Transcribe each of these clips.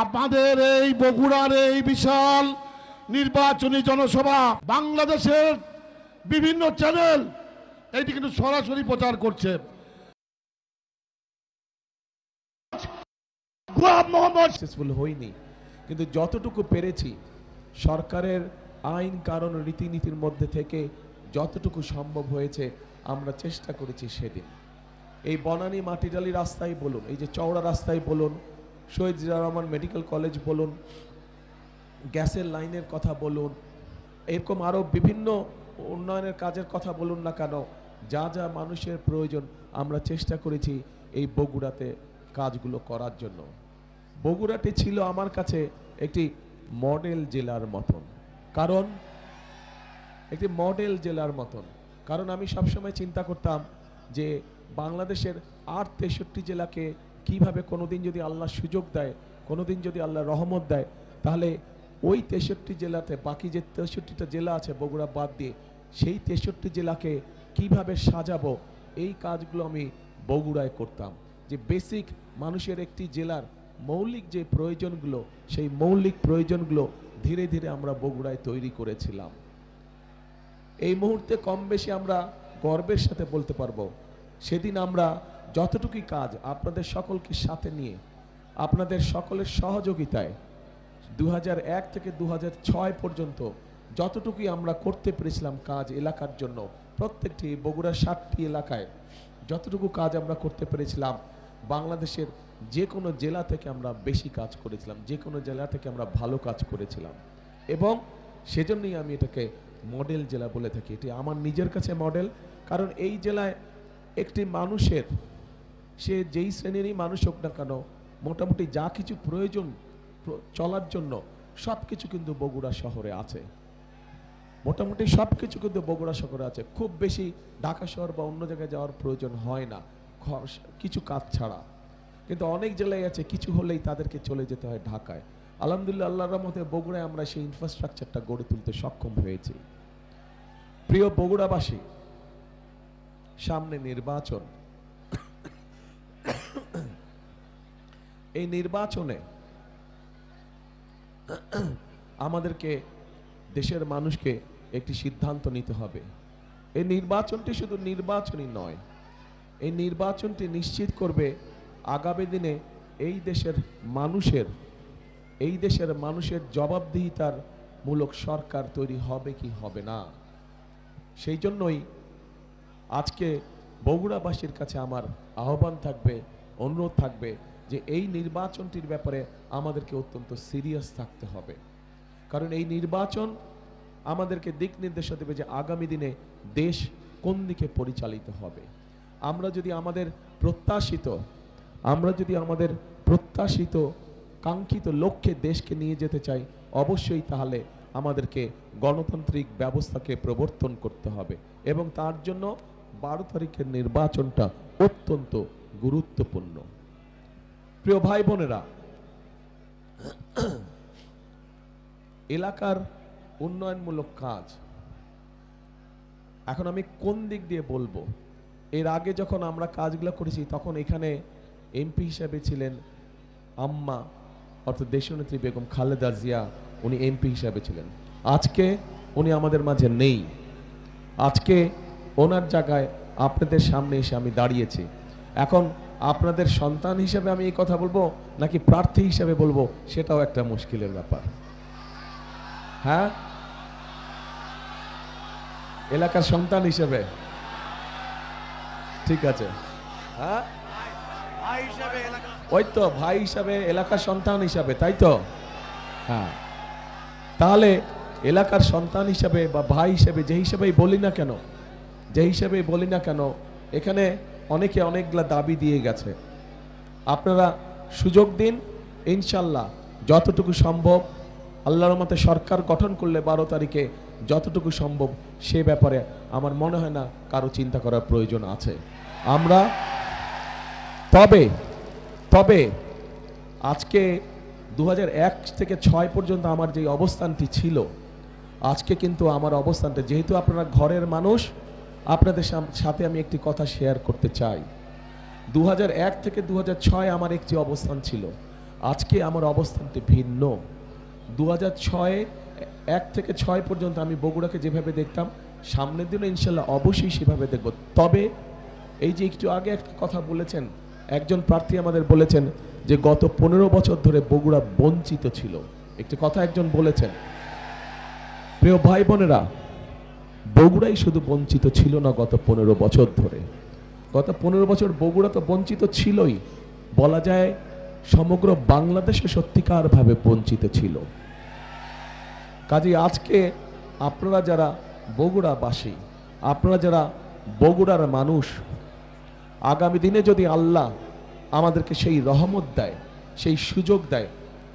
আমাদের এই বগুড়ার এই বিশাল নির্বাচনী জনসভা বাংলাদেশের বিভিন্ন চ্যানেল এটি কিন্তু সরাসরি প্রচার করছে। সাকসেসফুল হইনি কিন্তু যতটুকু পেরেছি সরকারের আইন কারণ রীতিনীতির মধ্যে থেকে যতটুকু সম্ভব হয়েছে আমরা চেষ্টা করেছি সেদিন। এই বনানী মাটিডালি রাস্তায় বলুন এই যে চওড়া রাস্তায় বলুন শহীদ জিয়া রহমান মেডিকেল কলেজ বলুন, গ্যাসের লাইনের কথা বলুন, এরকম আরও বিভিন্ন উন্নয়নের কাজের কথা বলুন না কেন? যা যা মানুষের প্রয়োজন, আমরা চেষ্টা করেছি এই বগুড়াতে কাজগুলো করার জন্য। বগুড়াটি ছিল আমার কাছে একটি মডেল জেলার মতন। কারণ, একটি মডেল জেলার মতন। কারণ আমি সবসময় চিন্তা করতাম যে বাংলাদেশের আট তেষট্টি জেলাকে কীভাবে কোনোদিন যদি আল্লাহ সুযোগ দেয়, কোনোদিন যদি আল্লাহ রহমত দেয়, তাহলে ওই তেষট্টি জেলাতে, বাকি যে তেষট্টিটা জেলা আছে, বগুড়া বাদ দিয়ে, সেই তেষট্টি জেলাকে কীভাবে সাজাবো, এই কাজগুলো আমি বগুড়ায় করতাম। যে বেসিক মানুষের একটি জেলার মৌলিক যে প্রয়োজনগুলো, সেই মৌলিক প্রয়োজনগুলো ধীরে ধীরে আমরা বগুড়ায় তৈরি করেছিলাম। এই মুহূর্তে কম বেশি আমরা গর্বের সাথে বলতে পারব। সেদিন আমরা যতটুকুই কাজ আপনাদের সকলকে সাথে নিয়ে, আপনাদের সকলের সহযোগিতায় দু হাজার এক থেকে দু হাজার ছয় পর্যন্ত যতটুকুই আমরা করতে পেরেছিলাম কাজ এলাকার জন্য, প্রত্যেকটি বগুড়ার ষাটটি এলাকায় যতটুকু কাজ আমরা করতে পেরেছিলাম, বাংলাদেশের যে কোনো জেলা থেকে আমরা বেশি কাজ করেছিলাম যে কোনো জেলা থেকে আমরা ভালো কাজ করেছিলাম। এবং সেজন্যই আমি এটাকে মডেল জেলা বলে থাকি। এটি আমার নিজের কাছে মডেল, কারণ এই জেলায় একটি মানুষের সে যেই শ্রেণীরই মানুষ হোক না কেন, মোটামুটি যা কিছু প্রয়োজন চলার জন্য সব কিছু কিন্তু বগুড়া শহরে আছে। মোটামুটি সব কিছু কিন্তু বগুড়া শহরে আছে। খুব বেশি ঢাকা শহর বা অন্য জায়গায় যাওয়ার প্রয়োজন হয় না কিছু কাজ ছাড়া। কিন্তু অনেক জেলায় আছে, কিছু হলেই তাদেরকে চলে যেতে হয় ঢাকায়। আলহামদুলিল্লাহ, আল্লাহর রহমতে বগুড়ায় আমরা সেই ইনফ্রাস্ট্রাকচারটা গড়ে তুলতে সক্ষম হয়েছি। প্রিয় বগুড়াবাসী, সামনে নির্বাচন। এই নির্বাচনে আমাদেরকে দেশের মানুষকে একটি সিদ্ধান্ত নিতে হবে। এই নির্বাচনটি শুধু নির্বাচনই নয়, এই নির্বাচনটি নিশ্চিত করবে আগামী দিনে এই দেশের মানুষের, এই দেশের মানুষের জবাবদিহিতার মূলক সরকার তৈরি হবে কি হবে না। সেই জন্যই আজকে বগুড়াবাসীর কাছে আমার আহ্বান থাকবে, অনুরোধ থাকবে যে এই নির্বাচনটির ব্যাপারে আমাদেরকে অত্যন্ত সিরিয়াস থাকতে হবে। কারণ এই নির্বাচন আমাদেরকে দিক নির্দেশনা দেবে যে আগামী দিনে দেশ কোন দিকে পরিচালিত হবে। আমরা যদি আমাদের প্রত্যাশিত, আমরা যদি আমাদের প্রত্যাশিত, কাঙ্ক্ষিত লক্ষ্যে দেশকে নিয়ে যেতে চাই, অবশ্যই তাহলে আমাদেরকে গণতান্ত্রিক ব্যবস্থাকে প্রবর্তন করতে হবে এবং তার জন্য বারো তারিখের নির্বাচনটা অত্যন্ত গুরুত্বপূর্ণ। প্রিয় ভাই বোনেরা, এলাকার উন্নয়নমূলক কাজ। এখন আমি কোন দিক দিয়ে বলব? এর আগে যখন আমরা কাজগুলো করেছি, তখন এখানে এমপি হিসাবে ছিলেন আম্মা, অর্থাৎ দেশনেত্রী বেগম খালেদা জিয়া, উনি এমপি হিসাবে ছিলেন। আজকে উনি আমাদের মাঝে নেই। আজকে ওনার জায়গায় আপনাদের সামনে এসে আমি দাঁড়িয়েছি। এখন আপনাদের সন্তান হিসেবে আমি এই কথা বলব নাকি প্রার্থী হিসেবে বলব? সেটাও একটা মুশকিলের ব্যাপার। হ্যাঁ? এলাকার সন্তান হিসেবে। ঠিক আছে। হ্যাঁ? ওই তো, ভাই হিসাবে, এলাকার সন্তান হিসাবে, তাই তো? হ্যাঁ। তাহলে এলাকার সন্তান হিসাবে বা ভাই হিসাবে যে হিসাবেই বলি না কেন, যে হিসাবেই বলি না কেন, এখানে অনেকে অনেকগুলা দাবি দিয়ে গেছে। আপনারা সুযোগ দিন, ইনশাল্লাহ যতটুকু সম্ভব আল্লাহর মতে সরকার গঠন করলে বারো তারিখে যতটুকু সম্ভব সে ব্যাপারে আমার মনে হয় না কারও চিন্তা করার প্রয়োজন আছে। আমরা তবে তবে আজকে দু হাজার এক থেকে ছয় পর্যন্ত আমার যে অবস্থানটি ছিল, আজকে কিন্তু আমার অবস্থানটা, যেহেতু আপনারা ঘরের মানুষ আপনাদের সাথে আমি একটি কথা শেয়ার করতে চাই। দু হাজার এক থেকে দু হাজার ছয় আমার একটি অবস্থান ছিল। আজকে আমার অবস্থানটি ভিন্ন। দু এক থেকে ছয় পর্যন্ত আমি বগুড়াকে যেভাবে দেখতাম, সামনের দিনে ইনশাল্লাহ অবশ্যই সেভাবে দেখব। তবে এই যে একটু আগে একটা কথা বলেছেন, একজন প্রার্থী আমাদের বলেছেন যে গত পনেরো বছর ধরে বগুড়া বঞ্চিত ছিল। একটি কথা একজন বলেছেন। প্রিয় ভাই বোনেরা বগুড়াই শুধু বঞ্চিত ছিল না গত পনেরো বছর ধরে। গত পনেরো বছর বগুড়া তো বঞ্চিত ছিলই। বলা যায় সমগ্র বাংলাদেশে সত্যিকারভাবে বঞ্চিত ছিল। কাজে আজকে আপনারা যারা বগুড়াবাসী, আপনারা যারা বগুড়ার মানুষ, আগামী দিনে যদি আল্লাহ আমাদেরকে সেই রহমত দেয়, সেই সুযোগ দেয়,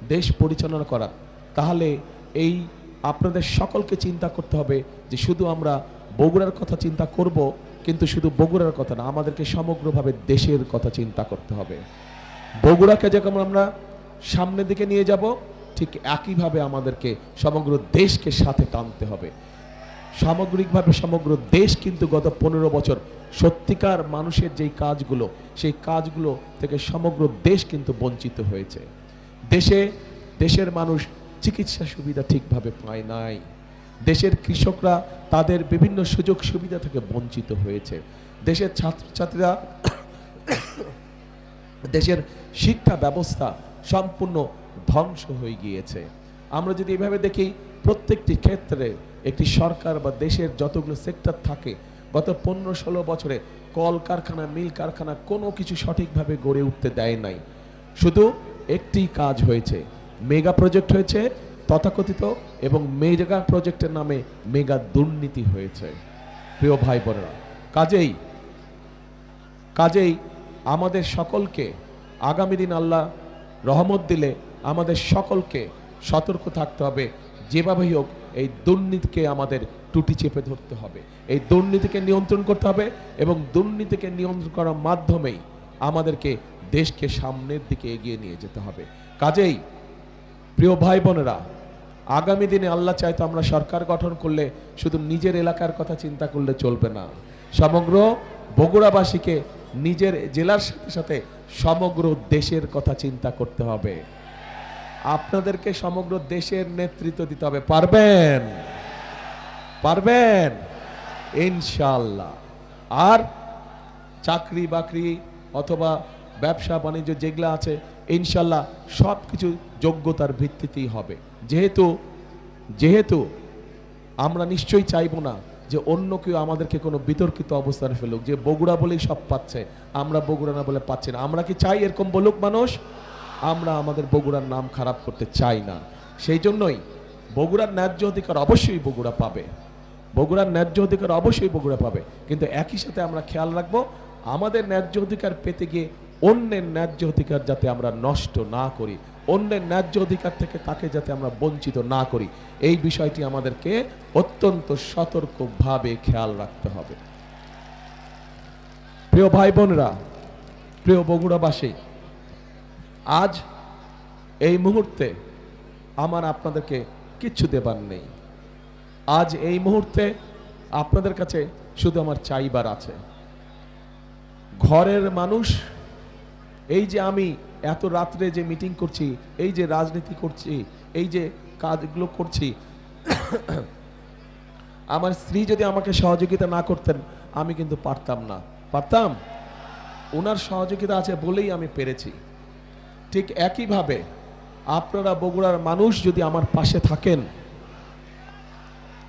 দেশ পরিচালনা করার, তাহলে এই আপনাদের সকলকে চিন্তা করতে হবে যে শুধু আমরা বগুড়ার কথা চিন্তা করব, কিন্তু শুধু বগুড়ার কথা না, আমাদেরকে সমগ্রভাবে দেশের কথা চিন্তা করতে হবে। বগুড়াকে যেমন আমরা সামনের দিকে নিয়ে যাব, ঠিক একইভাবে আমাদেরকে সমগ্র দেশকে সাথে টানতে হবে। সামগ্রিকভাবে সমগ্র দেশ কিন্তু গত পনেরো বছর সত্যিকার মানুষের যেই কাজগুলো, সেই কাজগুলো থেকে সমগ্র দেশ কিন্তু বঞ্চিত হয়েছে। দেশে, দেশের মানুষ চিকিৎসা সুবিধা ঠিকভাবে পায় নাই। দেশের কৃষকরা তাদের বিভিন্ন সুযোগ সুবিধা থেকে বঞ্চিত হয়েছে। দেশের ছাত্রছাত্রীরা দেশের শিক্ষা ব্যবস্থা সম্পূর্ণ ধ্বংস হয়ে গিয়েছে। আমরা যদি এভাবে দেখি, প্রত্যেকটি ক্ষেত্রে একটি সরকার বা দেশের যতগুলো সেক্টর থাকে, গত পনেরো ষোলো বছরে কল কারখানা, মিল কারখানা কোনো কিছু সঠিকভাবে গড়ে উঠতে দেয় নাই। শুধু একটি কাজ হয়েছে মেগা প্রজেক্ট হয়েছে তথাকথিত এবং মেগা প্রজেক্টের নামে মেগা দুর্নীতি হয়েছে। প্রিয় ভাই বোনেরা, কাজেই কাজেই আমাদের সকলকে আগামী দিন আল্লাহ রহমত দিলে আমাদের সকলকে সতর্ক থাকতে হবে। যেভাবেই হোক, এই দুর্নীতিকে আমাদের টুটি চেপে ধরতে হবে। এই দুর্নীতিকে নিয়ন্ত্রণ করতে হবে এবং দুর্নীতিকে নিয়ন্ত্রণ করার মাধ্যমেই আমাদেরকে দেশকে সামনের দিকে এগিয়ে নিয়ে যেতে হবে। কাজেই প্রিয় ভাই বোনেরা, আগামী দিনে আল্লাহ চাইতো আমরা সরকার গঠন করলে শুধু নিজের এলাকার কথা চিন্তা করলে চলবে না। সমগ্র বগুড়াবাসীকে নিজের জেলার সাথে সাথে সমগ্র দেশের কথা চিন্তা করতে হবে। আপনাদেরকে সমগ্র দেশের নেতৃত্ব দিতে হবে। পারবেন? পারবেন? ইনশাল্লাহ আর চাকরি বাকরি অথবা ব্যবসা বাণিজ্য যেগুলো আছে ইনশাল্লাহ সব কিছু যোগ্যতার ভিত্তিতেই হবে। যেহেতু যেহেতু আমরা নিশ্চয়ই চাইব না যে অন্য কেউ আমাদেরকে কোনো বিতর্কিত অবস্থানে ফেলুক, যে বগুড়া বলেই সব পাচ্ছে, আমরা বগুড়া না বলে পাচ্ছি না। আমরা কি চাই এরকম বলুক মানুষ? আমরা আমাদের বগুড়ার নাম খারাপ করতে চাই না। সেই জন্যই বগুড়ার ন্যায্য অধিকার অবশ্যই বগুড়া পাবে। বগুড়ার ন্যায্য অধিকার অবশ্যই বগুড়া পাবে। কিন্তু একই সাথে আমরা খেয়াল রাখব, আমাদের ন্যায্য অধিকার পেতে গিয়ে অন্যের ন্যায্য অধিকার যাতে আমরা নষ্ট না করি, অন্যের ন্যায্য অধিকার থেকে তাকে যাতে আমরা বঞ্চিত না করি, এই বিষয়টি আমাদেরকে অত্যন্ত সতর্কভাবে খেয়াল রাখতে হবে। প্রিয় ভাই বোনরা, প্রিয় বগুড়াবাসী, আজ এই মুহূর্তে আমার আপনাদেরকে কিচ্ছু দেবার নেই। আজ এই মুহূর্তে আপনাদের কাছে শুধু আমার চাইবার আছে। ঘরের মানুষ এই যে আমি এত রাত্রে যে মিটিং করছি, এই যে রাজনীতি করছি, এই যে কাজগুলো করছি, আমার স্ত্রী যদি আমাকে সহযোগিতা না করতেন, আমি কিন্তু পারতাম না। পারতাম? ওনার সহযোগিতা আছে বলেই আমি পেরেছি। ঠিক একইভাবে আপনারা বগুড়ার মানুষ যদি আমার পাশে থাকেন,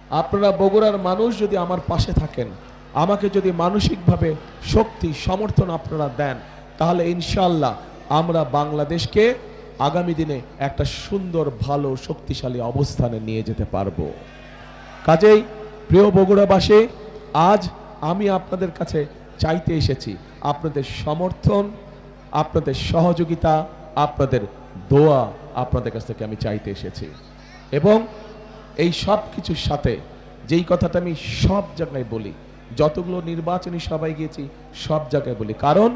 আপনারা বগুড়ার মানুষ যদি আমার পাশে থাকেন, আমাকে যদি মানসিকভাবে শক্তি, সমর্থন আপনারা দেন তাহলে ইনশাল্লাহ আমরা বাংলাদেশকে আগামী দিনে একটা সুন্দর, ভালো, শক্তিশালী অবস্থানে নিয়ে যেতে পারব। কাজেই প্রিয় বগুড়াবাসী, আজ আমি আপনাদের কাছে চাইতে এসেছি আপনাদের সমর্থন, আপনাদের সহযোগিতা, আপনাদের দোয়া আপনাদের কাছ থেকে আমি চাইতে এসেছি। এবং এই সব কিছুর সাথে যেই কথাটা আমি সব জায়গায় বলি, যতগুলো নির্বাচনী সভায় গিয়েছি সব জায়গায় বলি। কারণ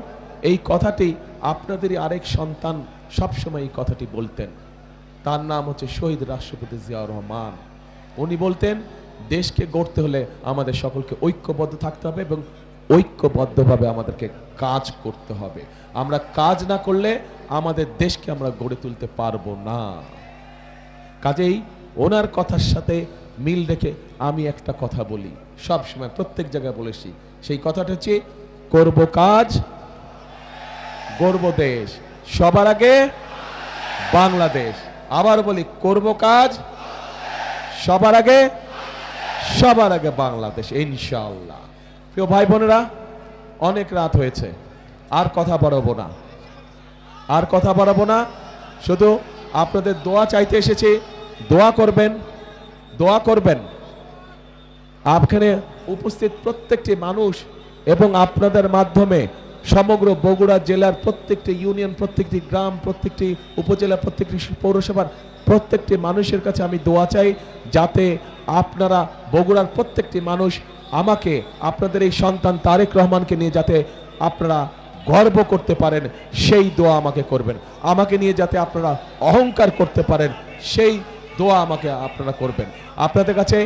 এই কথাটি আপনাদেরই আরেক সন্তান সবসময় এই কথাটি বলতেন। তার নাম হচ্ছে শহীদ রাষ্ট্রপতি জিয়াউর রহমান। উনি বলতেন, দেশকে গড়তে হলে আমাদের সকলকে ঐক্যবদ্ধ থাকতে হবে এবং ঐক্যবদ্ধভাবে আমাদেরকে কাজ করতে হবে। আমরা কাজ না করলে আমাদের দেশকে আমরা গড়ে তুলতে পারব না। কাজেই ওনার কথার সাথে মিল রেখে আমি একটা কথা বলি। সব সময় প্রত্যেক জায়গায় বলেছি, সেই কথাটা হচ্ছে, করব কাজ গর্ব দেশ। সবার আগে বাংলাদেশ। আবার বলি, করব কাজ। সবার আগে সবার আগে বাংলাদেশ, ইনশাআল্লাহ। প্রিয় ভাই বোনেরা, অনেক রাত হয়েছে। আর কথা বাড়াবো না। আর কথা বাড়াবো না। শুধু আপনাদের দোয়া চাইতে এসেছি। দোয়া করবেন দোয়া করবেন। আপনার উপস্থিত প্রত্যেকটি মানুষ এবং আপনাদের মাধ্যমে সমগ্র বগুড়া জেলার প্রত্যেকটি ইউনিয়ন, প্রত্যেকটি গ্রাম, প্রত্যেকটি উপজেলা, প্রত্যেকটি পৌরসভার প্রত্যেকটি মানুষের কাছে আমি দোয়া চাই যাতে আপনারা বগুড়ার প্রত্যেকটি মানুষ আমাকে, আপনাদের এই সন্তান তারেক রহমানকে নিয়ে যাতে আপনারা গর্ব করতে পারেন, সেই দোয়া আমাকে করবেন। আমাকে নিয়ে যাতে আপনারা অহংকার করতে পারেন, সেই দোয়া আমাকে আপনারা করবেন। আপনাদের কাছে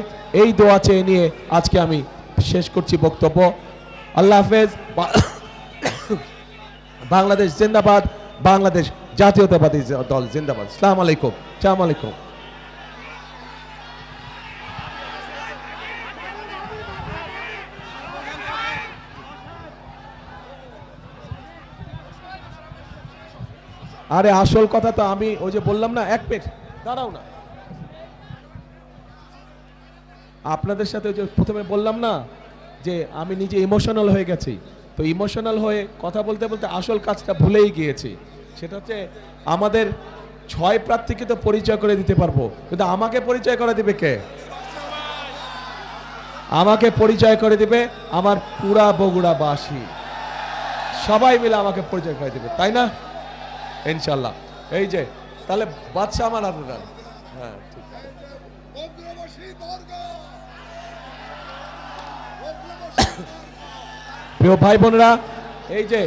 এই দোয়া চেয়ে নিয়ে আজকে আমি শেষ করছি বক্তব্য। আল্লাহ হাফেজ। বাংলাদেশ জিন্দাবাদ, বাংলাদেশ জাতীয়তাবাদী দল জিন্দাবাদ। সালাম আলাইকুম সালাম আলাইকুম। আরে আসল কথা তো আমি ওই যে বললাম না, এক মিনিট, দাঁড়াও না। আপনাদের সাথে যে প্রথমে বললাম না, যে আমি নিজে ইমোশনাল হয়ে গেছি। তো ইমোশনাল হয়ে কথা বলতে বলতে আসল কাজটা ভুলেই গিয়েছি। সেটা হচ্ছে আমাদের ছয় প্রার্থীকে তো পরিচয় করে দিতে পারব। কিন্তু আমাকে পরিচয় করে দিবে কে? আমাকে পরিচয় করে দিবে আমার পুরা বগুড়াবাসী। সবাই মিলে আমাকে পরিচয় করে দিবে, তাই না? ইনশাল্লাহ। এই যে, তাহলে বাদশা আমার হাতে হ্যাঁ। প্রিয় ভাই বোনেরা, এই যে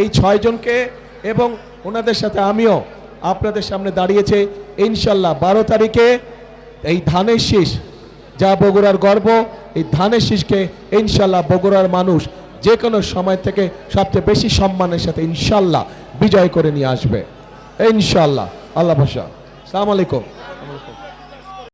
এই ছয়জনকে এবং ওনাদের সাথে আমিও আপনাদের সামনে দাঁড়িয়েছে, ইনশাল্লাহ বারো তারিখে এই ধানের শীষ, যা বগুড়ার গর্ব, এই ধানের শীষকে ইনশাল্লাহ বগুড়ার মানুষ যে কোনো সময় থেকে সবচেয়ে বেশি সম্মানের সাথে ইনশাল্লাহ বিজয় করে নিয়ে আসবে। ইনশাল্লাহ, আল্লাহ ভাষা সালাম আলাইকুম।